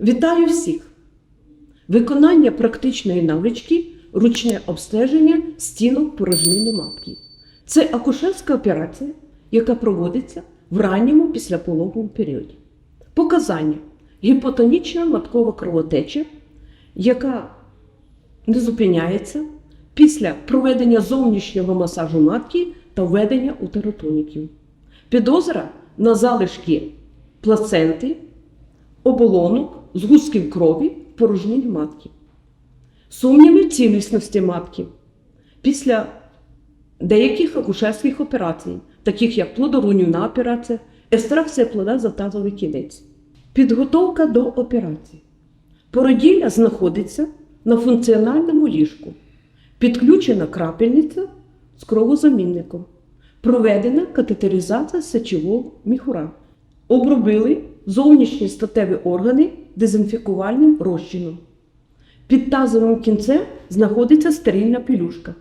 Вітаю всіх! Виконання практичної навички ручне обстеження стінок порожнини матки. Це акушерська операція, яка проводиться в ранньому післяпологовому періоді. Показання гіпотонічна маткова кровотеча, яка не зупиняється після проведення зовнішнього масажу матки та введення утеротоніків. Підозра на залишки плаценти, оболонок, згустків крові в порожнині матки. Сумніви цілісності матки після деяких акушерських операцій, таких як плодоруйнівна операція, екстракція плода за тазовий кінець. Підготовка до операції. Породілля знаходиться на функціональному ліжку. Підключена крапельниця з кровозамінником. Проведена катетеризація сечового міхура. Обробили зовнішні статеві органи дезінфікувальним розчином. Під тазовим кінцем знаходиться стерильна пелюшка.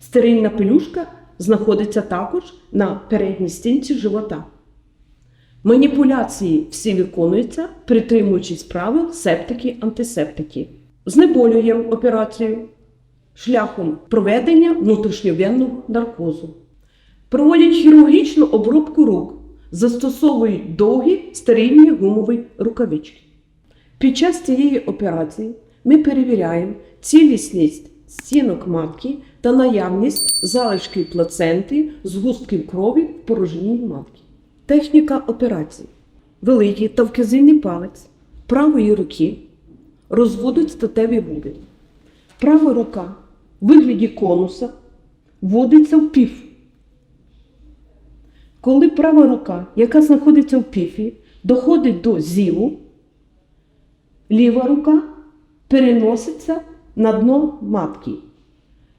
Стерильна пелюшка знаходиться також на передній стінці живота. Маніпуляції всі виконуються, притримуючись правил септики-антисептики. Знеболюємо операцію шляхом проведення внутрішньовенного наркозу. Проводять хірургічну обробку рук, застосовують довгі стерильні гумові рукавички. Під час цієї операції ми перевіряємо цілісність стінок матки та наявність залишків плаценти, згустків крові в порожнині матки. Техніка операції. Великий та вказівний палець правої руки розводить статеві вуди. Права рука в вигляді конуса вводиться в пів. Коли права рука, яка знаходиться в піфі, доходить до зіву, ліва рука переноситься на дно матки.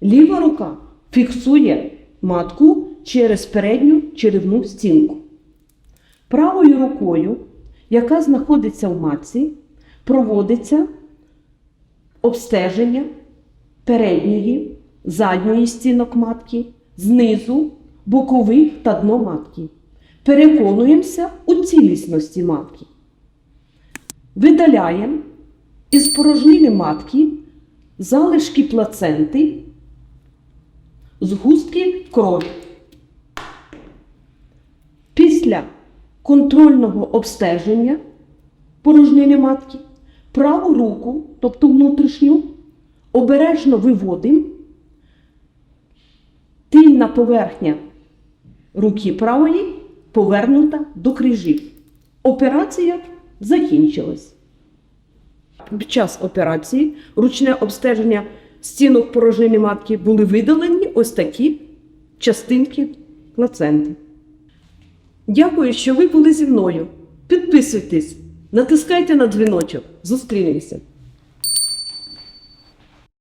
Ліва рука фіксує матку через передню черевну стінку. Правою рукою, яка знаходиться в матці, проводиться обстеження передньої, задньої стінок матки, знизу, бокових та дно матки. Переконуємося у цілісності матки. Видаляємо із порожнини матки залишки плаценти, згустки крові. Після контрольного обстеження порожнини матки праву руку, тобто внутрішню, обережно виводимо. Тильна поверхня руки правої повернута до крижів. Операція закінчилась. Під час операції ручне обстеження стінок порожнини матки були видалені ось такі частинки плаценти. Дякую, що ви були зі мною. Підписуйтесь, натискайте на дзвіночок. Зустрінемося!